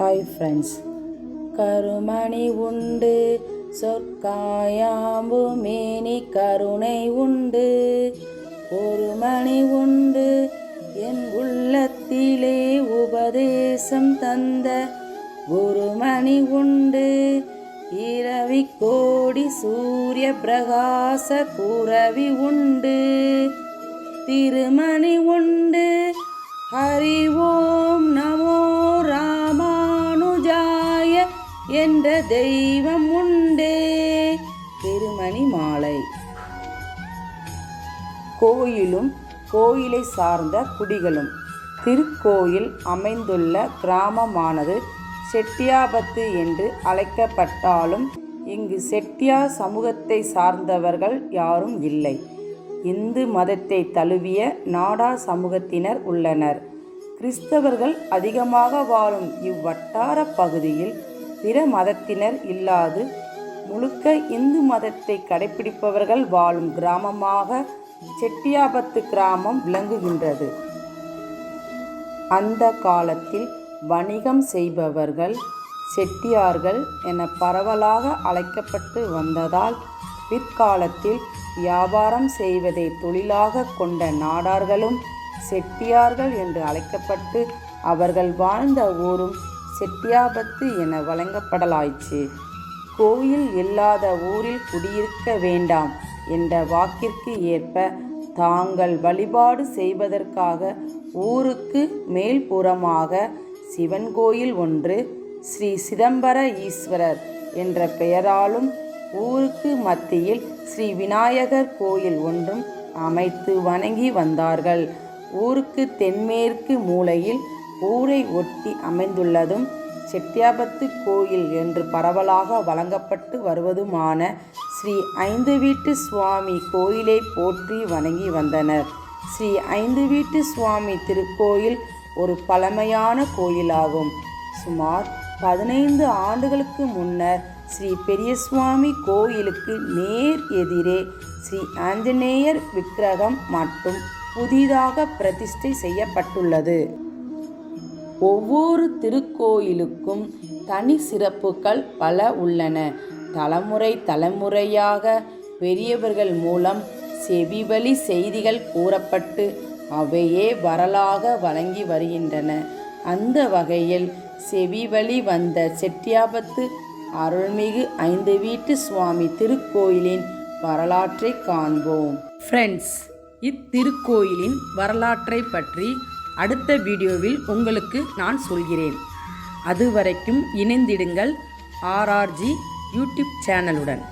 Hi friends கருமணி உண்டு சொற்காயாம்பு மேனி கருணை உண்டு. ஒரு மணி உண்டு என் உள்ளத்திலே உபதேசம் தந்த. ஒரு மணி உண்டு இரவி கோடி சூரிய பிரகாச குரவி உண்டு. திருமணி உண்டு ஹரிவோம் தெய்வம் உண்டே திருமணி மாலை. கோயிலும் கோயிலை சார்ந்த குடிகளும். திருக்கோயில் அமைந்துள்ள கிராமமானது செட்டியாபத்து என்று அழைக்கப்பட்டாலும் இங்கு செட்டியார் சமூகத்தை சார்ந்தவர்கள் யாரும் இல்லை. இந்து மதத்தை தழுவிய நாடார் சமூகத்தினர் உள்ளனர். கிறிஸ்தவர்கள் அதிகமாக வாழும் இவ்வட்டார பகுதியில் பிற மதத்தினர் இல்லாது முழுக்க இந்து மதத்தை கடைபிடிப்பவர்கள் வாழும் கிராமமாக செட்டியாபத்து கிராமம் விளங்குகின்றது. அந்த காலத்தில் வணிகம் செய்பவர்கள் செட்டியார்கள் என பரவலாக அழைக்கப்பட்டு வந்ததால் பிற்காலத்தில் வியாபாரம் செய்வதை தொழிலாக கொண்ட நாடார்களும் செட்டியார்கள் என்று அழைக்கப்பட்டு அவர்கள் வாழ்ந்த ஊரும் செட்டியாபத்து என வழங்கப்படலாயிற்று. கோயில் இல்லாத ஊரில் குடியிருக்க வேண்டாம் என்ற வாக்கிற்கு ஏற்ப தாங்கள் வழிபாடு செய்வதற்காக ஊருக்கு மேல்புறமாக சிவன் கோயில் ஒன்று ஸ்ரீ சிதம்பர ஈஸ்வரர் என்ற பெயராலும் ஊருக்கு மத்தியில் ஸ்ரீ விநாயகர் கோயில் ஒன்றும் அமைத்து வணங்கி வந்தார்கள். ஊருக்கு தென்மேற்கு மூலையில் ஊரை ஒட்டி அமைந்துள்ளதும் செட்டியாபத்து கோயில் என்று பரவலாக வழங்கப்பட்டு வருவதுமான ஸ்ரீ ஐந்து வீட்டு சுவாமி கோயிலை போற்றி வணங்கி வந்தனர். ஸ்ரீ ஐந்து வீட்டு சுவாமி திருக்கோயில் ஒரு பழமையான கோயிலாகும். சுமார் பதினைந்து ஆண்டுகளுக்கு முன்னர் ஸ்ரீ பெரியசுவாமி கோயிலுக்கு நேர் எதிரே ஸ்ரீ ஆஞ்சநேயர் விக்கிரகம் மற்றும் புதிதாக பிரதிஷ்டை செய்யப்பட்டுள்ளது. ஒவ்வொரு திருக்கோயிலுக்கும் தனி சிறப்புகள் பல உள்ளன. தலைமுறை தலைமுறையாக பெரியவர்கள் மூலம் செவிவழி செய்திகள் கூறப்பட்டு அவையே வரலாக வழங்கி வருகின்றன. அந்த வகையில் செவிவழி வந்த செட்டியாபத்து அருள்மிகு ஐந்து வீட்டு சுவாமி திருக்கோயிலின் வரலாற்றை காண்போம். ஃப்ரெண்ட்ஸ் இத்திருக்கோயிலின் வரலாற்றை பற்றி அடுத்த வீடியோவில் உங்களுக்கு நான் சொல்கிறேன். அதுவரைக்கும் இணைந்திடுங்கள் ஆர்ஆர்ஜி யூடியூப் சேனலுடன்.